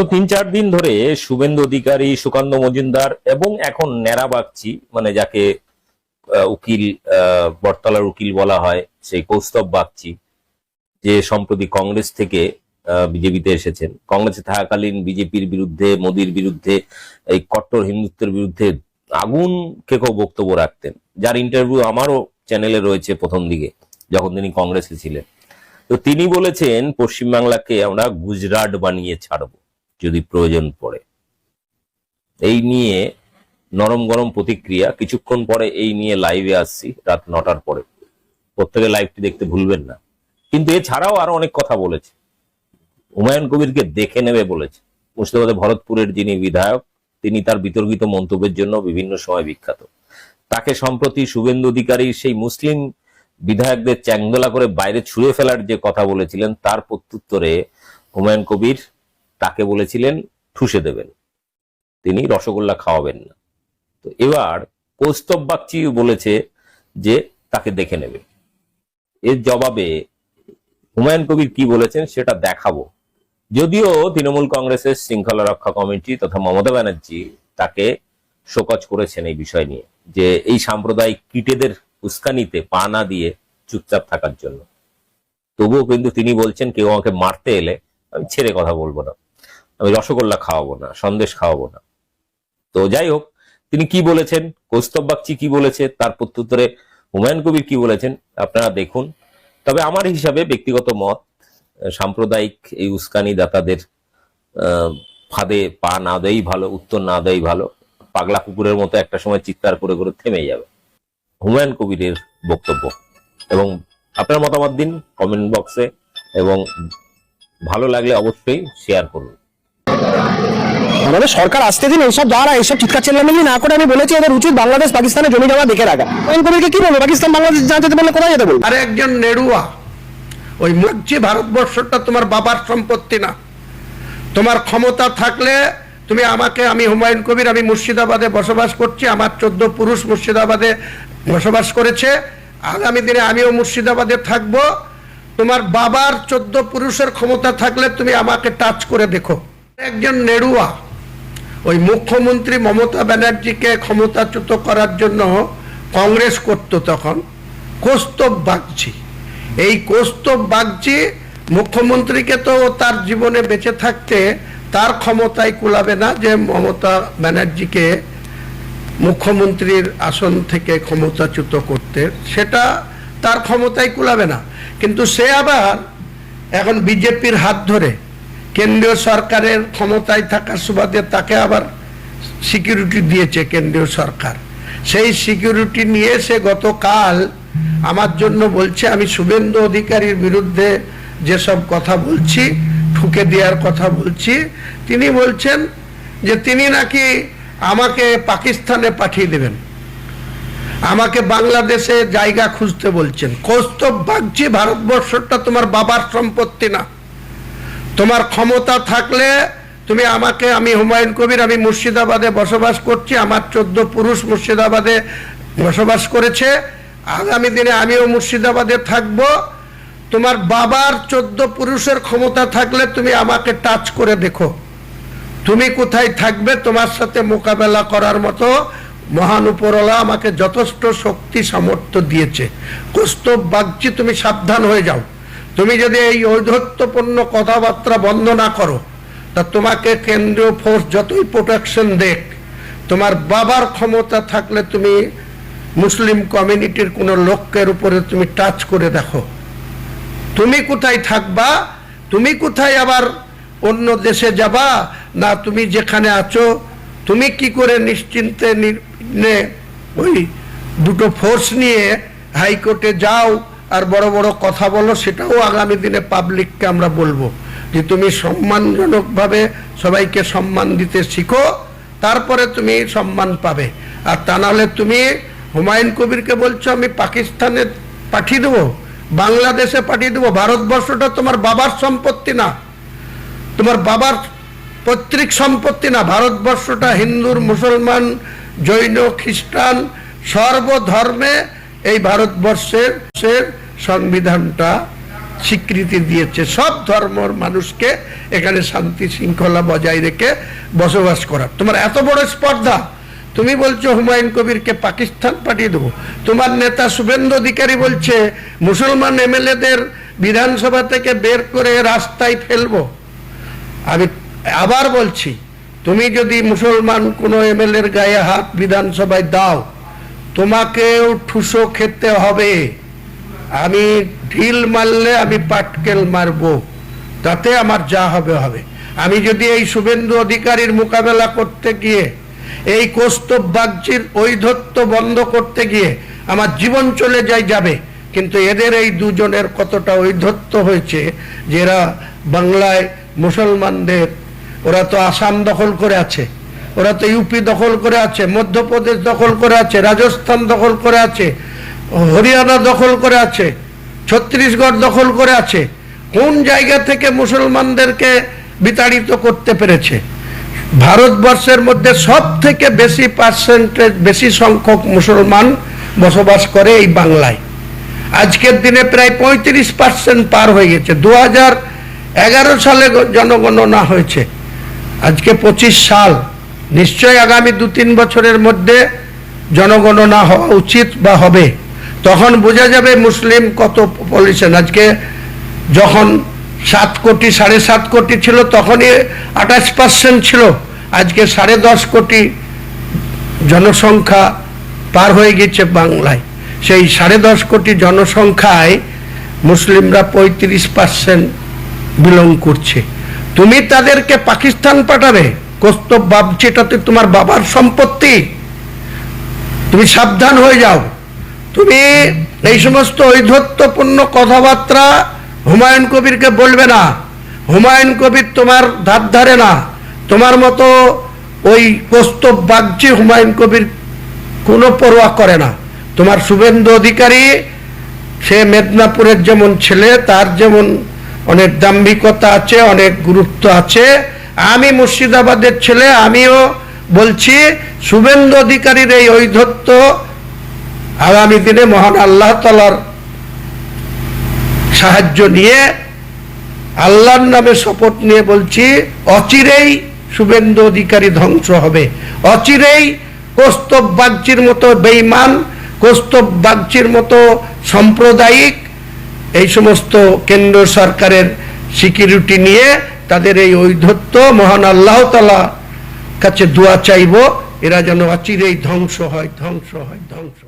তো তিন চার দিন ধরে শুভেন্দু অধিকারী, সুকান্ত মজুমদার এবং এখন ন্যাড়া বাগচি মানে যাকে উকিল বটতলার উকিল বলা হয়, সেই কৌস্তব বাগচি, যে সম্প্রতি কংগ্রেস থেকে বিজেপিতে এসেছেন। কংগ্রেসে থাকাকালীন বিজেপির বিরুদ্ধে, মোদির বিরুদ্ধে, এই কট্টর হিন্দুত্বের বিরুদ্ধে আগুন কে কেউ বক্তব্য রাখতেন। যার ইন্টারভিউ আমারও চ্যানেলে রয়েছে প্রথম দিকে, যখন তিনি কংগ্রেসে ছিলেন। তো তিনি বলেছেন, পশ্চিমবাংলাকে আমরা গুজরাট বানিয়ে ছাড়ব। যদি প্রয়োজন পড়ে। এই নিয়ে নরম গরম প্রতিক্রিয়া, কিছুক্ষণ পরে এই নিয়ে লাইভে আসছি, রাত নটার পরে। প্রত্যেকে লাইভটি দেখতে ভুলবেন না। কিন্তু এছাড়াও আরও অনেক কথা বলেছে। হুমায়ুন কবিরকে দেখে নেবে বলেছে। মুর্শিদাবাদে ভরতপুরের যিনি বিধায়ক, তিনি তার বিতর্কিত মন্তব্যের জন্য বিভিন্ন সময় বিখ্যাত। তাকে সম্প্রতি শুভেন্দু অধিকারী সেই মুসলিম বিধায়কদের চ্যাংদোলা করে বাইরে ছুঁড়ে ফেলার যে কথা বলেছিলেন, তার প্রত্যুত্তরে হুমায়ুন কবির তাকে বলেছিলেন, ঠুসে দেবেন। তিনি রসগোল্লা খাওয়াবেন না। তো এবার কৌস্তব বাগচি বলেছে যে তাকে দেখে নেবে। এর জবাবে হুমায়ুন কবির কি বলেছেন সেটা দেখাবো। যদিও তৃণমূল কংগ্রেসের শৃঙ্খলা রক্ষা কমিটি তথা মমতা ব্যানার্জি তাকে শোকজ করেছেন এই বিষয় নিয়ে, যে এই সাম্প্রদায়িক কীটেদের উস্কানিতে পা না দিয়ে চুপচাপ থাকার জন্য। তবুও কিন্তু তিনি বলছেন, কেউ আমাকে মারতে এলে আমি ছেড়ে কথা বলব না। আমি রসগোল্লা খাওয়াবো না, সন্দেশ খাওয়াবো না। তো যাই হোক, তিনি কি বলেছেন, কৌস্তব বাগচি কি বলেছে, তার প্রত্যুত্তরে হুমায়ুন কবির কি বলেছেন, আপনারা দেখুন। তবে আমার হিসাবে ব্যক্তিগত মত, সাম্প্রদায়িক এই উস্কানি দাতাদের ফাঁদে পা না দেই ভালো, উত্তর না দেই ভালো, পাগলা কুকুরের মতো একটা সময় চিৎকার করে করে থেমে যাবে। হুমায়ুন কবিরের বক্তব্য। এবং আপনার মতামত দিন কমেন্ট বক্সে, এবং ভালো লাগলে অবশ্যই শেয়ার করুন। আমাদের সরকার আসতে দিন, এইসব যারা এইসব চিৎকার চেল্লামিলি না করে। আমি বলেছি, এদের উচিত বাংলাদেশ পাকিস্তানের জমি জমা দেখে রাখা। হুমায়ুন কবিরকে কি বলব? পাকিস্তান বাংলাদেশ না যেতে বললে কোথায় যেতে বলব? আর একজন নেড়ুয়া, ওই মুখছি ভারতবর্ষটা তোমার বাবার সম্পত্তি না। তোমার ক্ষমতা থাকলে তুমি আমাকে, আমি হুমায়ুন কবির, আমি মুর্শিদাবাদে বসবাস করছি, আমার চোদ্দ পুরুষ মুর্শিদাবাদে বসবাস করেছে। আগামী দিনে আমিও মুর্শিদাবাদে থাকব। তোমার বাবার চোদ্দ পুরুষের ক্ষমতা থাকলে তুমি আমাকে টাচ করে দেখো। একজন নেড়ুয়া ওই মুখ্যমন্ত্রী মমতা ব্যানার্জিকে ক্ষমতাচ্যুত করার জন্য কংগ্রেস করত তখন, কৌস্তব বাগচি। এই কৌস্তব বাগচি মুখ্যমন্ত্রীকে তো তার জীবনে বেঁচে থাকতে তার ক্ষমতায় কুলাবে না যে মমতা ব্যানার্জিকে মুখ্যমন্ত্রীর আসন থেকে ক্ষমতাচ্যুত করতে। সেটা তার ক্ষমতায় কুলাবে না। কিন্তু সে আবার এখন বিজেপির হাত ধরে কেন্দ্রীয় সরকারের ক্ষমতায় থাকার সুবাদে তাকে আবার সিকিউরিটি দিয়েছে কেন্দ্রীয় সরকার। সেই সিকিউরিটি নিয়ে সে গতকাল আমার জন্য বলছে, আমি শুভেন্দু অধিকারীর বিরুদ্ধে যেসব কথা বলছি, ঠুকে দেওয়ার কথা বলছি, তিনি বলছেন যে তিনি নাকি আমাকে পাকিস্তানে পাঠিয়ে দেবেন। আমাকে বাংলাদেশে জায়গা খুঁজতে বলছেন। কৌস্তব বাগচি ভারতবর্ষটা তোমার বাবার সম্পত্তি না। তোমার ক্ষমতা থাকলে তুমি আমাকে, আমি হুমায়ুন কবির, আমি মুর্শিদাবাদে বসবাস করছি, আমার চোদ্দ পুরুষ মুর্শিদাবাদে বসবাস করেছে। আগামী দিনে আমিও মুর্শিদাবাদে থাকব। তোমার বাবার চোদ্দ পুরুষের ক্ষমতা থাকলে তুমি আমাকে টাচ করে দেখো। তুমি কোথায় থাকবে তোমার সাথে মোকাবেলা করার মতো মহান উপরওয়ালা আমাকে যথেষ্ট শক্তি, সামর্থ্য দিয়েছে। কৌস্তব বাগচি, তুমি সাবধান হয়ে যাও। তুমি যদি এই ঔদ্ধত্যপূর্ণ কথাবার্তা বন্ধ না করো, তা তোমাকে কেন্দ্রীয় ফোর্স যতই প্রোটেকশন দেখ তোমার বাবার ক্ষমতা থাকলে তুমি মুসলিম কমিউনিটির কোনো লোকের উপরে তুমি টাচ করে দেখো। তুমি কোথায় থাকবা? তুমি কোথায় আবার অন্য দেশে যাবা? না, তুমি যেখানে আছো, তুমি কি করে নিশ্চিন্তে ওই দুটো ফোর্স নিয়ে হাইকোর্টে যাও আর বড় বড় কথা বলো, সেটাও আগামী দিনে পাবলিককে আমরা বলব যে তুমি সম্মানজনকভাবে সবাইকে সম্মান দিতে শিখো, তারপরে তুমি সম্মান পাবে। আর তা নাহলে তুমি হুমায়ুন কবিরকে বলছো, আমি পাকিস্তানে পাঠিয়ে দেবো, বাংলাদেশে পাঠিয়ে দেবো, ভারতবর্ষটা তোমার বাবার সম্পত্তি না, তোমার বাবার পৈতৃক সম্পত্তি না, ভারতবর্ষটা হিন্দুর, মুসলমান, জৈন, খ্রিস্টান, সর্বধর্মে এই ভারতবর্ষের সংবিধানটা স্বীকৃতি দিয়েছে। সব ধর্মর মানুষকে এখানে শান্তি শৃঙ্খলা বজায় রেখে বসবাস করার তোমার এত বড় স্পর্ধা। তুমি বলছো হুমায়ুন কবিরকে পাকিস্তান পাঠিয়ে দেবো। তোমার নেতা শুভেন্দু অধিকারী বলছে, মুসলমান এমএলএদের বিধানসভা থেকে বের করে রাস্তায় ফেলব। আমি আবার বলছি, তুমি যদি মুসলমান কোনো এমএলএর গায়ে হাত বিধানসভায় দাও, তোমাকেও ঠুসো খেতে হবে। আমি ঢিল মারলে আমি পাটকেল মারবো, তাতে আমার যা হবে হবে। আমি যদি এই শুভেন্দু অধিকারীর মোকাবেলা করতে গিয়ে, এই কৌস্তব বাগচির ঐধত্ব বন্ধ করতে গিয়ে আমার জীবন চলে যায়, যাবে। কিন্তু এদের এই দুজনের কতটা ঐধত্য হয়েছে যে এরা বাংলায় মুসলমানদের, ওরা তো আসাম দখল করে আছে, ওরা তো ইউপি দখল করে আছে, মধ্যপ্রদেশ দখল করে আছে, রাজস্থান দখল করে আছে হরিয়ানা দখল করে আছে, ছত্তিশগড় দখল করে আছে, কোন জায়গা থেকে মুসলমানদেরকে বিতাড়িত করতে পেরেছে? ভারতবর্ষের মধ্যে সব থেকে বেশি পার্সেন্টেজ বেশি সংখ্যক মুসলমান বসবাস করে এই বাংলায়। আজকের দিনে প্রায় পঁয়ত্রিশ পার্সেন্ট পার হয়ে গেছে। দু এগারো সালে জনগণনা হয়েছে। আজকে পঁচিশ সাল। নিশ্চয় আগামী দু তিন বছরের মধ্যে জনগণনা হওয়া উচিত বা হবে। তখন বোঝা যাবে মুসলিম কত পলিউশন আজকে যখন সাত কোটি, সাড়ে সাত কোটি ছিল, তখনই আঠাশ পার্সেন্ট ছিল। আজকে সাড়ে দশ কোটি জনসংখ্যা পার হয়ে গেছে বাংলায়। সেই সাড়ে দশ কোটি জনসংখ্যায় মুসলিমরা পঁয়ত্রিশ পার্সেন্ট বিলং করছে। তুমি তাদেরকে পাকিস্তান পাঠাবে। কস্তব ভাবছে এটাতে তোমার বাবার সম্পত্তি। তুমি সাবধান হয়ে যাও। তুমি এই সমস্ত ঐধত্যপূর্ণ কথাবার্তা হুমায়ুন কবিরকে বলবে না। হুমায়ুন কবির তোমার ধার ধারে না। তোমার মতো ওই কস্তব বাগচি হুমায়ুন কবির কোনো পরোয়া করে না। তোমার শুভেন্দু অধিকারী, সে মেদিনীপুরের যেমন ছেলে, তার যেমন অনেক দাম্ভিকতা আছে, অনেক গুরুত্ব আছে। আমি মুর্শিদাবাদের ছেলে, আমিও বলছি, শুভেন্দু অধিকারীর এই ঐধত্য আগামী দিনে মহান আল্লাহ তালার সাহায্য নিয়ে আল্লাহর নামে শপথ নিয়ে বলছি, অচিরেই শুভেন্দু অধিকারী ধ্বংস হবে। অচিরেই কৌস্তব বাগচির মতো বেইমান কৌস্তব বাগচির মতো সাম্প্রদায়িক এই সমস্ত কেন্দ্র সরকারের সিকিউরিটি নিয়ে তাদের এই ঐধত্য মহান আল্লাহ তালা কাছে দোয়া চাইব, এরা যেন অচিরেই ধ্বংস হয় ধ্বংস হয়, ধ্বংস